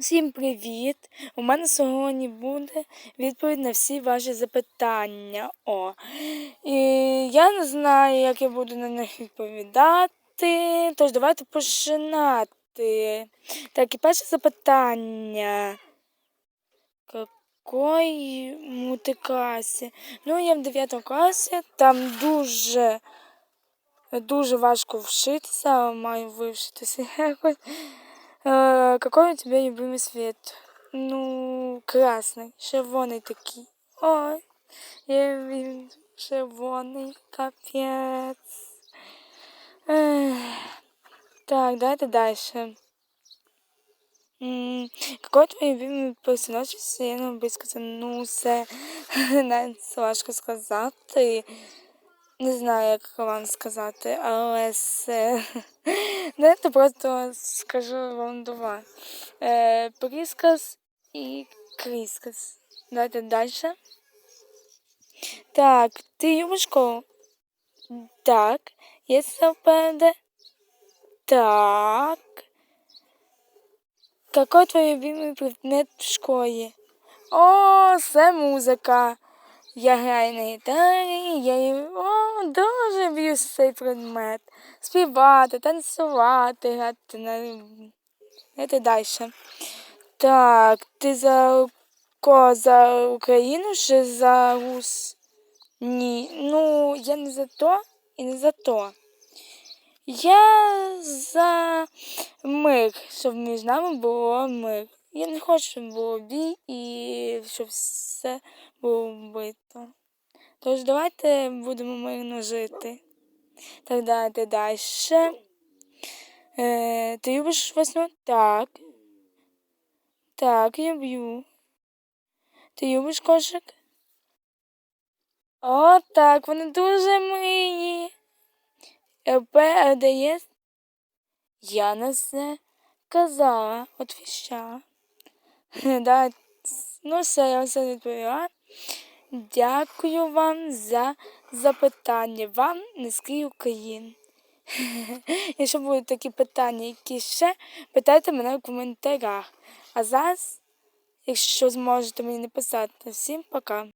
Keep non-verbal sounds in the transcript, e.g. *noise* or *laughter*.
Всім привіт! У мене сьогодні буде відповідь на всі ваші запитання. О. І я не знаю, як я буду на них відповідати. Тож давайте починати. Так, і перше запитання. Какой му ти класі? Ну, я в 9 класі, там дуже, дуже важко вшитися, маю вивчитися якось. Э, какой у тебя любимый цвет? Ну, красный, червоный такие. Ой, я люблю червоный, капец. Эх. Так, давайте дальше. М, Какой твій любимий персонаж із вселенної близько? Ну, це *laughs* навіть важко сказати. Не знаю, як вам сказати, але це. *laughs* Давайте просто скажу вам два. Е, Пріскас і Кріскас. Давайте далі. Так, ти любиш школу? Так. Є СПД? Так. Какой твой любимый предмет в школі? О, це музика. Я граю на гітарі, я дуже цей предмет. Співати, танцювати, грати на Це далі. Так, ти за кого? За Україну чи за Рус? Ні. Ну, я не за то і не за то. Я за мир, щоб між нами було мир. Я не хочу, щоб було бій і щоб все було вбито. Тож давайте будемо мирно жити. Так далі. Е, ти любиш весну? Так. Так, люблю. Ти любиш кошик? О, так, вони дуже милі. ЛП РДС? Я на це казала, от. Да, ну все, я все відповіла. Дякую вам за запитання. Вам низький Україн. *laughs* Якщо будуть такі питання, які ще, питайте мене в коментарях. А зараз, якщо зможете мені написати, всім пока.